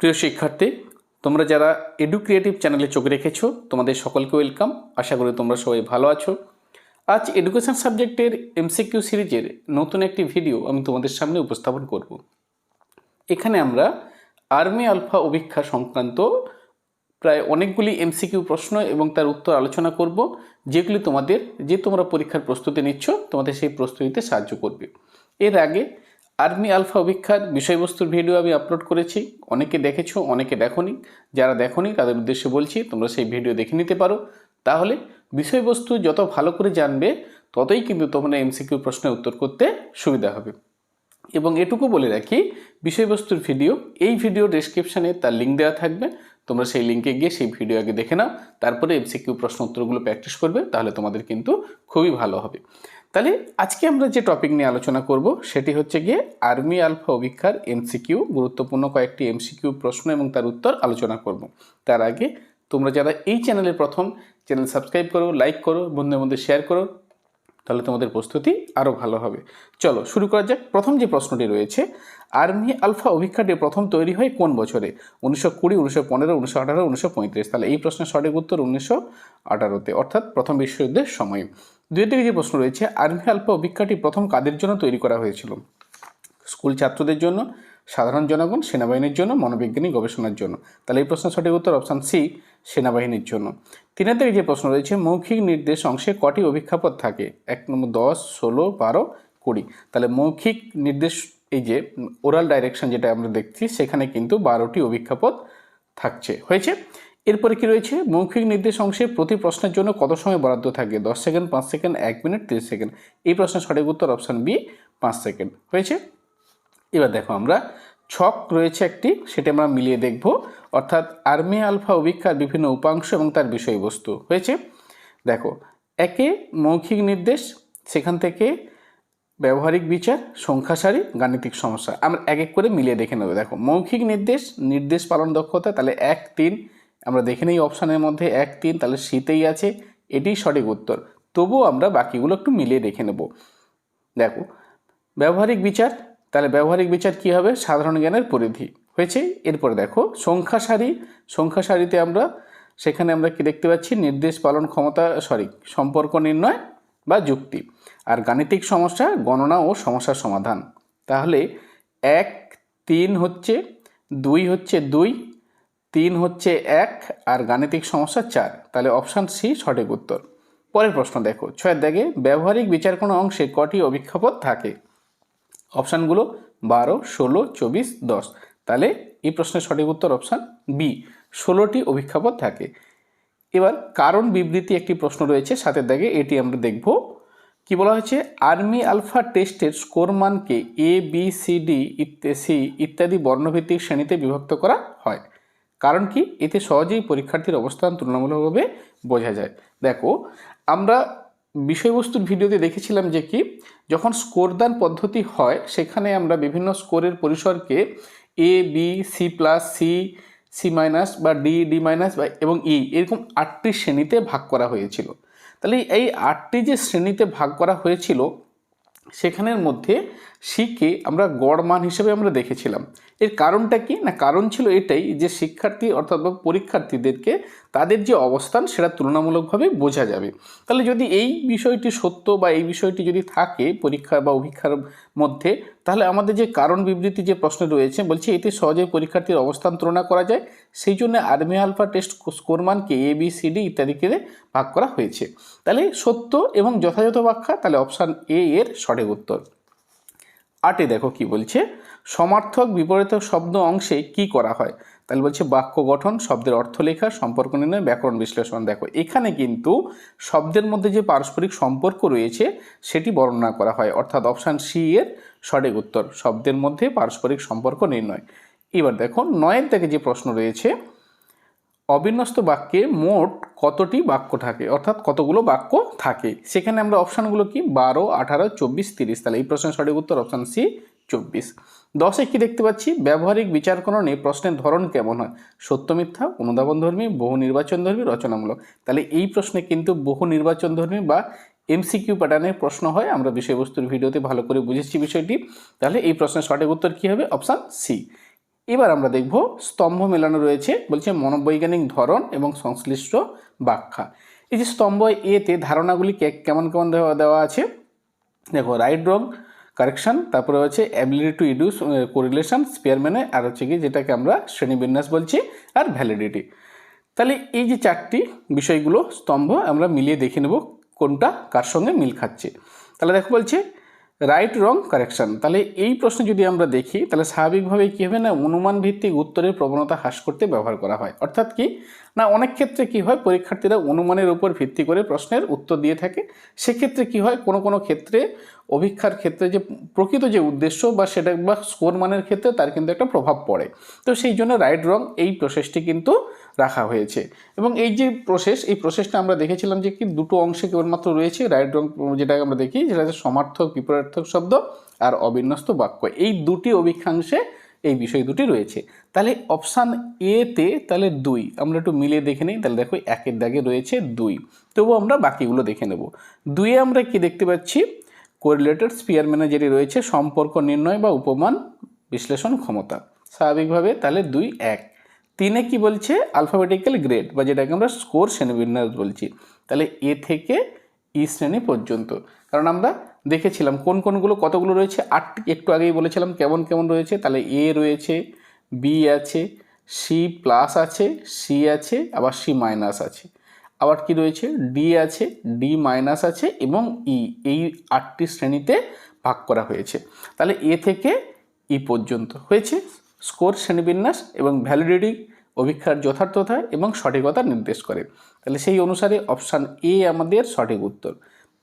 প্রিয় শিক্ষার্থী, তোমরা যারা এডু ক্রিয়েটিভ চ্যানেলে চোখ রেখেছো, তোমাদের সকলকে ওয়েলকাম আশা করি তোমরা সবাই ভালো আছো। আজ এডুকেশন সাবজেক্টের এমসিকিউ সিরিজের নতুন একটি ভিডিও আমি তোমাদের সামনে উপস্থাপন করব। এখানে আমরা আর্মি আলফা অভিক্ষা সংক্রান্ত প্রায় অনেকগুলি এমসিকিউ প্রশ্ন এবং তার উত্তর আলোচনা করব, যেগুলি তোমাদের, যে তোমরা পরীক্ষার প্রস্তুতি নিচ্ছ, তোমাদের সেই প্রস্তুতিতে সাহায্য করবে। এর আগে আর্মি আলফা অভিক্ষার বিষয়বস্তুর ভিডিও আমি আপলোড করেছি। অনেকে দেখেছ, অনেকে দেখোনি। যারা দেখোনি, তাদের উদ্দেশ্যে বলছি, তোমরা সেই ভিডিও দেখে নিতে পারো। তাহলে বিষয়বস্তু যত ভালো করে জানবে, ততই কিন্তু তোমরা এমসিকিউ প্রশ্নের উত্তর করতে সুবিধা হবে। এবং এটুকু বলে রাখি, বিষয়বস্তুর ভিডিও, এই ভিডিও ডেসক্রিপশানে তার লিঙ্ক দেওয়া থাকবে। তোমরা সেই লিঙ্কে গিয়ে সেই ভিডিও আগে দেখে নাও। তারপরে এমসিকিউ প্রশ্ন উত্তরগুলো প্র্যাকটিস করবে, তাহলে তোমাদের কিন্তু খুবই ভালো হবে। তাহলে আজকে আমরা যে টপিক নিয়ে আলোচনা করব, সেটি হচ্ছে গিয়ে আর্মি আলফা অভিক্ষার এমসিকিউ গুরুত্বপূর্ণ কয়েকটি এমসিকিউ প্রশ্ন এবং তার উত্তর আলোচনা করব। তার আগে তোমরা যারা এই চ্যানেলের প্রথম চ্যানেল সাবস্ক্রাইব করো লাইক করো, বন্ধুদের মধ্যে শেয়ার করো তাহলে তোমাদের প্রস্তুতি আরও ভালো হবে। চলো শুরু করা যাক। প্রথম যে প্রশ্নটি রয়েছে, আর্মি আলফা অভিক্ষাটি প্রথম তৈরি হয় কোন বছরে? উনিশশো কুড়ি, উনিশশো পনেরো, উনিশশো আঠারো, উনিশশো পঁয়ত্রিশ। তাহলে এই প্রশ্নের সঠিক উত্তর উনিশশো আঠারোতে। অর্থাৎ প্রথম বিশ্বযুদ্ধের সময়। দুই থেকে যে প্রশ্ন রয়েছে, আর্মি আলফা অভিক্ষাটি প্রথম কাদের জন্য তৈরি করা হয়েছিল? স্কুল ছাত্রদের জন্য, সাধারণ জনগণ, সেনাবাহিনীর জন্য, মনোবিজ্ঞানী গবেষণার জন্য। তাহলে এই প্রশ্নের সঠিক উত্তর অপশান সি সেনাবাহিনীর জন্য। তিনের যে প্রশ্ন রয়েছে, মৌখিক নির্দেশ অংশে কটি অভিক্ষাপদ থাকে? এক নম্বর দশ, ষোলো, বারো, কুড়ি। তাহলে মৌখিক নির্দেশ, এই যে ওরাল ডাইরেকশন যেটা আমরা দেখছি, সেখানে কিন্তু বারোটি অভিক্ষাপদ থাকছে। হয়েছে? এরপরে কি রয়েছে? মৌখিক নির্দেশ অংশে প্রতি প্রশ্নের জন্য কত সময় বরাদ্দ থাকে? দশ সেকেন্ড, পাঁচ সেকেন্ড, এক মিনিট, তিরিশ সেকেন্ড। এই প্রশ্নের সঠিক উত্তর অপশান বি, পাঁচ সেকেন্ড। হয়েছে? এবার দেখো আমরা, ছক রয়েছে একটি, সেটা আমরা মিলিয়ে দেখব। অর্থাৎ আর্মি আলফা অভিক্ষার বিভিন্ন উপাংশ এবং তার বিষয়বস্তু হয়েছে। দেখো, একে মৌখিক নির্দেশ, সেখান থেকে ব্যবহারিক বিচার সংখ্যা সারি গাণিতিক সমস্যা। আমরা এক এক করে মিলিয়ে দেখে নেব। দেখো, মৌখিক নির্দেশ নির্দেশ পালন দক্ষতা, তাহলে এক, তিন। আমরা দেখে নিই অপশানের মধ্যে এক, তিন, তাহলে শীতেই আছে। এটি সঠিক উত্তর। তবুও আমরা বাকিগুলো একটু মিলিয়ে দেখে নেব। দেখো, ব্যবহারিক বিচার, তাহলে ব্যবহারিক বিচার কী হবে? সাধারণ জ্ঞানের পরিধি। হয়েছে এরপরে দেখো, সংখ্যা সারি। সংখ্যা সারিতে আমরা, সেখানে আমরা কি দেখতে পাচ্ছি? নির্দেশ পালন ক্ষমতা সরি সম্পর্ক নির্ণয় বা যুক্তি। আর গাণিতিক সমস্যা, গণনা ও সমস্যার সমাধান। তাহলে এক, তিন হচ্ছে দুই হচ্ছে দুই, তিন হচ্ছে এক, আর গাণিতিক সমস্যা চার। তাহলে অপশান সি সঠিক উত্তর। পরের প্রশ্ন দেখো ছয়ের দাগে ব্যবহারিক বিচার কোনো অংশে কটি অভিক্ষাপদ থাকে? অপশানগুলো বারো, ষোলো, চব্বিশ, দশ। তাহলে এই প্রশ্নের সঠিক উত্তর অপশান বি ষোলোটি অভিক্ষাপদ থাকে। এবার কারণ বিবৃতি একটি প্রশ্ন রয়েছে, সাথে দাগে এটি আমরা দেখব। কি বলা হয়েছে? আর্মি আলফা টেস্টের স্কোর মানকে A B C D C ইত্যাদি বর্ণভিত্তিক শ্রেণীতে বিভক্ত করা হয়। কারণ কি? এতে সহজেই পরীক্ষার্থীর অবস্থান তুলনামূলকভাবে বোঝা যায়। দেখো, আমরা বিষয়বস্তুর ভিডিওতে দেখেছিলাম যে কি? যখন স্কোরদান পদ্ধতি হয়, সেখানে আমরা বিভিন্ন স্কোরের পরিসরকে A B C plus C C minus বা ডি ডি মাইনাস বা এবং ই এরকম আটটি শ্রেণীতে ভাগ করা হয়েছিল। তাহলে এই আটটি যে শ্রেণীতে ভাগ করা হয়েছিল, সেখানের মধ্যে সিকে আমরা গড় মান হিসেবে আমরা দেখেছিলাম। এর কারণটা কি? না, কারণ ছিল এটাই যে শিক্ষার্থী অর্থাৎ বা পরীক্ষার্থীদেরকে তাদের যে অবস্থান সেটা তুলনামূলকভাবে বোঝা যাবে। তাহলে যদি এই বিষয়টি সত্য বা এই বিষয়টি যদি থাকে পরীক্ষা বা অভিক্ষার মধ্যে, তাহলে আমাদের যে কারণ বিবৃতি যে প্রশ্ন রয়েছে, বলছে এতে সহজে পরীক্ষার্থীর অবস্থান তুলনা করা যায়। সেই জন্য আর্মি আলফা টেস্ট স্কোর মানকে এ, বি, সি, ডি ইত্যাদিকে ভাগ করা হয়েছে। তাহলে সত্য এবং যথাযথ ব্যাখ্যা, তাহলে অপশান এ এর সঠিক উত্তর। আটে দেখো কি বলছে? সমার্থক বিপরীত শব্দ অংশে কি করা হয়? তাহলে বলছে বাক্য গঠন, শব্দের অর্থ লেখা, সম্পর্ক নির্ণয়, ব্যাকরণ বিশ্লেষণ। দেখো, এখানে কিন্তু শব্দের মধ্যে যে পারস্পরিক সম্পর্ক রয়েছে, সেটি বর্ণনা করা হয়। অর্থাৎ অপশান সি এর সঠিক উত্তর, শব্দের মধ্যে পারস্পরিক সম্পর্ক নির্ণয়। এবার দেখো, নয়ের থেকে যে প্রশ্ন রয়েছে অবিন্যস্ত বাক্যে মোট কতটি বাক্য থাকে? অর্থাৎ কতগুলো বাক্য থাকে? সেখানে আমরা অপশানগুলো কি? বারো, আঠারো, চব্বিশ, তিরিশ। তাহলে এই প্রশ্নের সঠিক উত্তর অপশান সি, চব্বিশ। দশে কি দেখতে পাচ্ছি? ব্যবহারিক বিচারকরণে প্রশ্নের ধরন কেমন হয়? সত্য, মিথ্যা অনুধাবন ধর্মী বহু নির্বাচন ধর্মী রচনামূলক। তাহলে এই প্রশ্নে কিন্তু বহু নির্বাচন ধর্মী বা এমসিকিউ প্যাটার্নের প্রশ্ন হয়। আমরা বিষয়বস্তুর ভিডিওতে ভালো করে বুঝেছি বিষয়টি। তাহলে এই প্রশ্নের সঠিক উত্তর কী হবে? Option C. এবার আমরা দেখব স্তম্ভ মেলানো রয়েছে বলছে মনোবৈজ্ঞানিক ধরন এবং সংশ্লিষ্ট ব্যাখ্যা। এই যে স্তম্ভ এতে ধারণাগুলি কেমন কেমন দেওয়া দেওয়া আছে? দেখো রাইট রং কারেকশন তারপরে হচ্ছে অ্যাবিলিটি টু ইডিউস কোরিলেশন স্পেয়ারম্যানে আর হচ্ছে কি যেটাকে আমরা শ্রেণীবিন্যাস বলছি, আর ভ্যালিডিটি তাহলে এই যে চারটি বিষয়গুলো স্তম্ভ, আমরা মিলিয়ে দেখে নেব কোনটা কার সঙ্গে মিল খাচ্ছে। তাহলে দেখো বলছে রাইট রং কারেকশান তাহলে এই প্রশ্নে যদি আমরা দেখি, তাহলে স্বাভাবিকভাবে কী হবে না? অনুমান ভিত্তিক উত্তরের প্রবণতা হ্রাস করতে ব্যবহার করা হয়। অর্থাৎ কি? না, অনেক ক্ষেত্রে কি হয়? পরীক্ষার্থীরা অনুমানের উপর ভিত্তি করে প্রশ্নের উত্তর দিয়ে থাকে। সেক্ষেত্রে কি হয়? কোনো কোনো ক্ষেত্রে অভিক্ষার ক্ষেত্রে যে প্রকৃত যে উদ্দেশ্য বা সেটা বা স্কোর মানের ক্ষেত্রে তার কিন্তু একটা প্রভাব পড়ে। তো সেই জন্য রাইট রং এই প্রসেসটি কিন্তু রাখা হয়েছে। এবং এই যে প্রসেস এই প্রসেসটা আমরা দেখেছিলাম যে কি দুটো অংশে কেবলমাত্র রয়েছে রাইট রং যেটা আমরা দেখি, যেটা হচ্ছে সমার্থক, বিপরীতার্থক শব্দ আর অবিন্যস্ত বাক্য। এই দুটি অভিক্ষাংশে এই বিষয় দুটি রয়েছে। তাহলে অপশান এতে তাহলে দুই, আমরা একটু মিলিয়ে দেখে নিই। তাহলে দেখো একের দাগে রয়েছে দুই। তবুও আমরা বাকিগুলো দেখে নেব। দুইয়ে আমরা কি দেখতে পাচ্ছি? কোরিলেটেড স্পিয়ারম্যানে যেটি রয়েছে সম্পর্ক নির্ণয় বা উপমান বিশ্লেষণ ক্ষমতা। স্বাভাবিকভাবে তাহলে দুই এক। তিনে কি বলছে? আলফাবেটিক্যাল গ্রেড বা যেটাকে আমরা স্কোর শ্রেণীবিন্যাস বলছি। তাহলে এ থেকে ই শ্রেণি পর্যন্ত। কারণ আমরা দেখেছিলাম কোন কোনগুলো কতগুলো রয়েছে? আটটি একটু আগেই বলেছিলাম কেমন কেমন রয়েছে। তাহলে এ রয়েছে, বি আছে, সি প্লাস আছে, সি আছে, আবার সি মাইনাস আছে। আবার কি রয়েছে? ডি আছে ডি মাইনাস আছে এবং ই এই আটটি শ্রেণীতে ভাগ করা হয়েছে। তাহলে এ থেকে ই পর্যন্ত হয়েছে। স্কোর শ্রেণীবিন্যাস এবং ভ্যালিডিটি অভিক্ষার যথার্থতা এবং সঠিকতা নির্দেশ করে। তাহলে সেই অনুসারে অপশান এ আমাদের সঠিক উত্তর।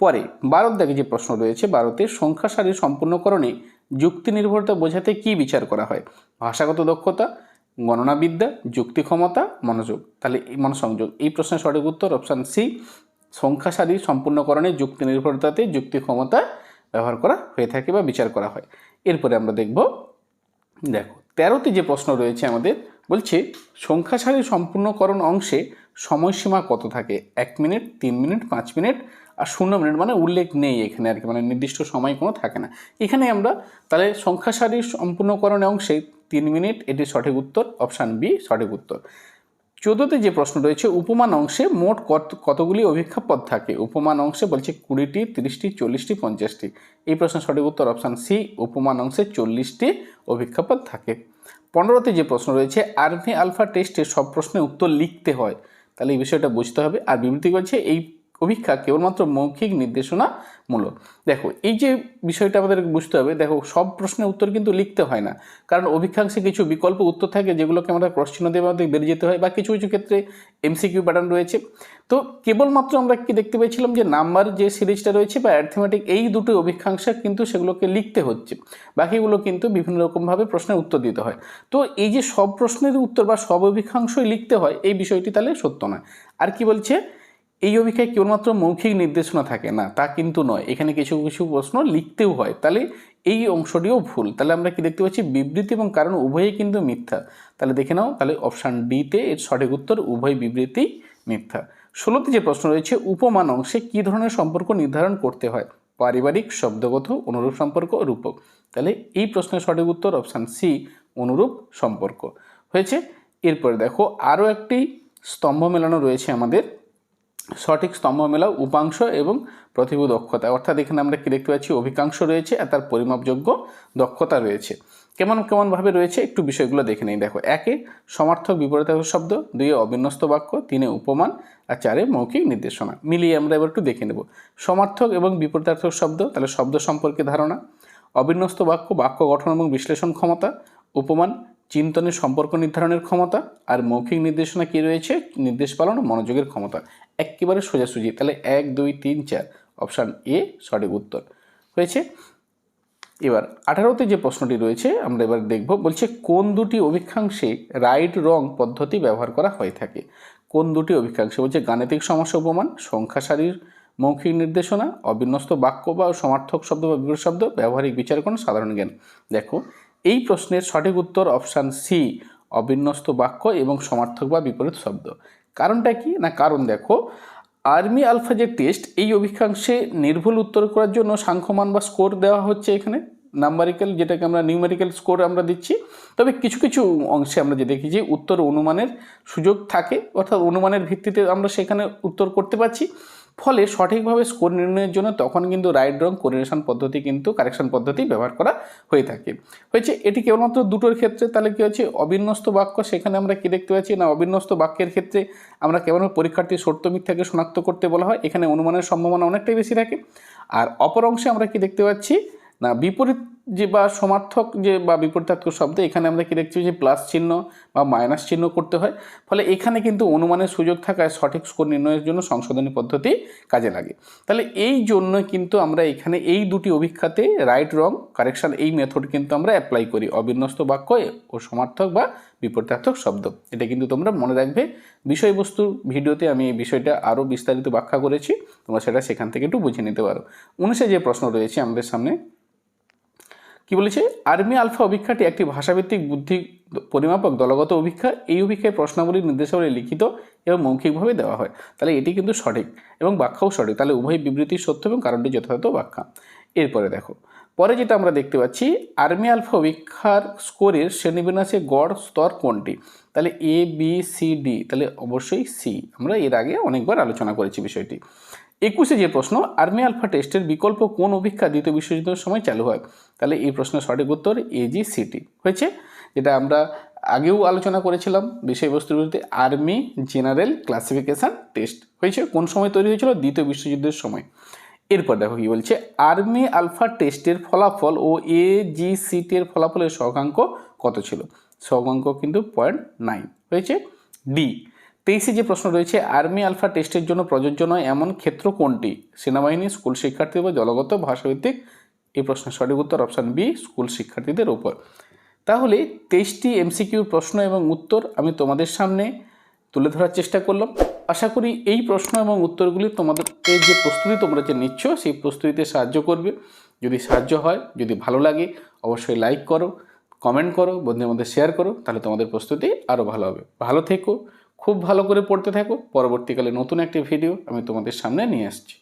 পরে বারোর দাগে যে প্রশ্ন রয়েছে বারোতে সংখ্যা সারি সম্পূর্ণকরণে যুক্তি নির্ভরতা বোঝাতে কি বিচার করা হয়? ভাষাগত দক্ষতা গণনাবিদ্যা, যুক্তি ক্ষমতা, মনোযোগ। তাহলে এই মনোসংযোগ। এই প্রশ্নের সঠিক উত্তর অপশান সি সংখ্যা সারি সম্পূর্ণকরণে যুক্তি নির্ভরতাতে যুক্তি ক্ষমতা ব্যবহার করা হয়ে থাকে বা বিচার করা হয়। এরপরে আমরা দেখব, দেখো তেরোতে যে প্রশ্ন রয়েছে আমাদের বলছে, সংখ্যা সারির সম্পূর্ণকরণ অংশে সময়সীমা কত থাকে? এক মিনিট, তিন মিনিট, পাঁচ মিনিট? আর শূন্য মিনিট মানে উল্লেখ নেই এখানে আর কি মানে নির্দিষ্ট সময় কোনো থাকে না। এখানে আমরা তাহলে সংখ্যা সারির সম্পূর্ণকরণ অংশে তিন মিনিট, এটি সঠিক উত্তর, অপশান বি, সঠিক উত্তর। চোদ্দোতে যে প্রশ্ন রয়েছে, উপমান অংশে মোট কত, কতগুলি অভিক্ষা পদ থাকে? উপমান অংশে বলছে কুড়িটি, তিরিশটি, চল্লিশটি, পঞ্চাশটি। এই প্রশ্নের সঠিক উত্তর অপশান সি, উপমান অংশে চল্লিশটি অভিক্ষা পদ থাকে। পনেরোতে যে প্রশ্ন রয়েছে আর্মি আলফা টেস্টে সব প্রশ্নের উত্তর লিখতে হয়। তাহলে এই বিষয়টা বুঝতে হবে। আর বিবৃতি করছে এই অভিক্ষা কেবলমাত্র মৌখিক নির্দেশনা মূলক দেখো, এই যে বিষয়টা আমাদের বুঝতে হবে, দেখো, সব প্রশ্নের উত্তর কিন্তু লিখতে হয় না। কারণ অভিক্ষাংশে কিছু বিকল্প উত্তর থাকে যেগুলোকে আমরা চিহ্ন দিয়ে আমাদের বেরিয়ে যেতে হয়, বা কিছু কিছু ক্ষেত্রে এমসিকিউ প্যাটার্ন রয়েছে। তো কেবলমাত্র আমরা কি দেখতে পেয়েছিলাম যে নাম্বার যে সিরিজটা রয়েছে বা অ্যাথমেটিক এই দুটো অভিক্ষাংশে কিন্তু সেগুলোকে লিখতে হচ্ছে। বাকিগুলো কিন্তু বিভিন্ন রকমভাবে প্রশ্নের উত্তর দিতে হয়। তো এই যে সব প্রশ্নের উত্তর বা সব অভিক্ষাংশই লিখতে হয়, এই বিষয়টি তাহলে সত্য নয়। আর কি বলছে? এই অভিক্ষায় কেবলমাত্র মৌখিক নির্দেশনা থাকে না, তা কিন্তু নয়। এখানে কিছু কিছু প্রশ্ন লিখতেও হয়। তাহলে এই অংশটিও ভুল। তাহলে আমরা কি দেখতে পাচ্ছি? বিবৃতি এবং কারণ উভয়ই কিন্তু মিথ্যা। তাহলে দেখে নাও, তাহলে অপশান ডিতে এর সঠিক উত্তর, উভয় বিবৃতি মিথ্যা। ষোলোতে যে প্রশ্ন রয়েছে, উপমান অংশে কী ধরনের সম্পর্ক নির্ধারণ করতে হয়? পারিবারিক, শব্দগত, অনুরূপ সম্পর্ক, রূপক। তাহলে এই প্রশ্নের সঠিক উত্তর অপশান সি, অনুরূপ সম্পর্ক। হয়েছে? এরপরে দেখো, আরও একটি স্তম্ভ মেলানো রয়েছে আমাদের। সঠিক স্তম্ভ মেলাও উপাংশ এবং প্রতিভু দক্ষতা। অর্থাৎ এখানে আমরা কি দেখতে পাচ্ছি? অভিকাংশ রয়েছে আর তার পরিমাপযোগ্য দক্ষতা রয়েছে। কেমন কেমনভাবে রয়েছে? একটু বিষয়গুলো দেখে নেই। দেখো, একে সমার্থক বিপরীতার্থক শব্দ, দুইয়ে অবিন্যস্ত বাক্য, তিনে উপমান, আর চারে মৌখিক নির্দেশনা। মিলিয়ে আমরা এবার একটু দেখে নেব। সমার্থক এবং বিপরীতার্থক শব্দ, তাহলে শব্দ সম্পর্কে ধারণা। অবিন্যস্ত বাক্য বাক্য গঠন এবং বিশ্লেষণ ক্ষমতা, উপমান চিন্তনের সম্পর্ক নির্ধারণের ক্ষমতা আর মৌখিক নির্দেশনা কি রয়েছে? নির্দেশ পালন মনোযোগের ক্ষমতা। একেবারে সোজাসুজি। তাহলে এক, দুই, তিন, চার। অপশান এ, সঠিক উত্তর। হয়েছে? এবার, আঠারোতে যে প্রশ্নটি রয়েছে, আমরা এবার দেখব। বলছে, কোন দুটি অভিক্ষাংশে রাইট রং পদ্ধতি ব্যবহার করা হয়ে থাকে? কোন দুটি অভিক্ষাংশে? বলছে, গাণিতিক সমস্যা উপমান সংখ্যা সারির মৌখিক নির্দেশনা, অবিন্যস্ত বাক্য বা সমার্থক শব্দ বা বিপরীত শব্দ, ব্যবহারিক বিচারকরণ সাধারণ জ্ঞান। দেখো এই প্রশ্নের সঠিক উত্তর অপশান সি, অবিন্যস্ত বাক্য এবং সমার্থক বা বিপরীত শব্দ। কারণটা কি না কারণ দেখো, আর্মি আলফা যে টেস্ট, এই অভিক্ষাংশে নির্ভুল উত্তর করার জন্য সাংখ্যমান বা স্কোর দেওয়া হচ্ছে এখানে। নাম্বারিক্যাল যেটাকে আমরা নিউমেরিক্যাল স্কোর আমরা দিচ্ছি। তবে কিছু কিছু অংশে আমরা যে দেখি যে উত্তর অনুমানের সুযোগ থাকে, অর্থাৎ অনুমানের ভিত্তিতে আমরা সেখানে উত্তর করতে পারছি। ফলে সঠিকভাবে স্কোর নির্ণয়ের জন্য তখন কিন্তু রাইট রং কোরিলেশন পদ্ধতি কিন্তু কারেকশন পদ্ধতি ব্যবহার করা হয়ে থাকে। হয়েছে, এটি কেবলমাত্র দুটোর ক্ষেত্রে, তাহলে কী হচ্ছে অবিন্যস্ত বাক্য, সেখানে আমরা কি দেখতে পাচ্ছি? না, অবিন্যস্ত বাক্যের ক্ষেত্রে আমরা কেবল পরীক্ষার্থী সত্য মিথ্যাকে শনাক্ত করতে বলা হয়, এখানে অনুমানের সম্ভাবনা অনেকটাই বেশি থাকে। আর অপর অংশে আমরা কি দেখতে পাচ্ছি? না, বিপরীত যে বা সমার্থক যে বা বিপরীতাত্মক শব্দ, এখানে আমরা কি দেখছি যে প্লাস চিহ্ন বা মাইনাস চিহ্ন করতে হয়। ফলে এখানে কিন্তু অনুমানের সুযোগ থাকায় সঠিক স্কোর নির্ণয়ের জন্য সংশোধনী পদ্ধতি কাজে লাগে। তাহলে এই জন্য কিন্তু আমরা এখানে এই দুটি অভিক্ষাতে রাইট রং কারেকশন এই মেথড কিন্তু আমরা অ্যাপ্লাই করি। অবিন্যস্ত বাক্য ও সমার্থক বা বিপরীতার্থক শব্দ। এটা কিন্তু তোমরা মনে রাখবে। বিষয়বস্তুর ভিডিওতে আমি এই বিষয়টা আরও বিস্তারিত ব্যাখ্যা করেছি। তোমরা সেটা সেখান থেকে একটু বুঝে নিতে পারো। উনিশে যে প্রশ্ন রয়েছে আমাদের সামনে কি বলেছে? আর্মি আলফা অভিক্ষাটি একটি ভাষাভিত্তিক বুদ্ধি পরিমাপক দলগত অভিক্ষা। এই অভিক্ষায় প্রশ্নাবলী নির্দেশাবলী লিখিত এবং মৌখিকভাবে দেওয়া হয়। তাহলে এটি কিন্তু সঠিক এবং ব্যাখ্যাও সঠিক। তাহলে উভয় বিবৃতি সত্য এবং কারণটি যথাযথ ব্যাখ্যা। এরপরে দেখো, পরে যেটা আমরা দেখতে পাচ্ছি, আর্মি আলফা অভিক্ষার স্কোরের শ্রেণীবিন্যাসে গড় স্তর কোনটি? তাহলে এ বি সি ডি তাহলে অবশ্যই সি আমরা এর আগে অনেকবার আলোচনা করেছি বিষয়টি। একুশে যে প্রশ্ন, আর্মি আলফা টেস্টের বিকল্প কোন অভিক্ষা দ্বিতীয় বিশ্বযুদ্ধের সময় চালু হয়? তাহলে এই প্রশ্নের সঠিক উত্তর এজি সিটি হয়েছে, যেটা আমরা আগেও আলোচনা করেছিলাম। বিষয়বস্তুর বিরুদ্ধে আর্মি জেনারেল ক্লাসিফিকেশান টেস্ট হয়েছে, কোন সময় তৈরি হয়েছিল? দ্বিতীয় বিশ্বযুদ্ধের সময়। এরপর দেখো কি বলছে, আর্মি আলফা টেস্টের ফলাফল ও এ জি সিটের ফলাফলের সহগাঙ্ক কত ছিল? সহগাঙ্ক কিন্তু পয়েন্ট নাইন হয়েছে। ডি তেইশে যে প্রশ্ন রয়েছে, আর্মি আলফা টেস্টের জন্য প্রযোজ্য নয় এমন ক্ষেত্র কোনটি? সেনাবাহিনী, স্কুল শিক্ষার্থী বা দলগত ভাষাভিত্তিক? এই প্রশ্নের সঠিক উত্তর অপশান বি, স্কুল শিক্ষার্থীদের উপর। তাহলে তেইশটি এমসিকিউ প্রশ্ন এবং উত্তর আমি তোমাদের সামনে তুলে ধরার চেষ্টা করলাম। আশা করি এই প্রশ্ন এবং উত্তরগুলি তোমাদের এই যে প্রস্তুতি তোমরা যে নিচ্ছ, সেই প্রস্তুতিতে সাহায্য করবে। যদি সাহায্য হয়, যদি ভালো লাগে, অবশ্যই লাইক করো, কমেন্ট করো, বন্ধুদের মধ্যে শেয়ার করো, তাহলে তোমাদের প্রস্তুতি আরও ভালো হবে। ভালো থেকো খুব ভালো করে পড়তে থাকো। পরবর্তীকালে নতুন একটি ভিডিও আমি তোমাদের সামনে নিয়ে আসছি।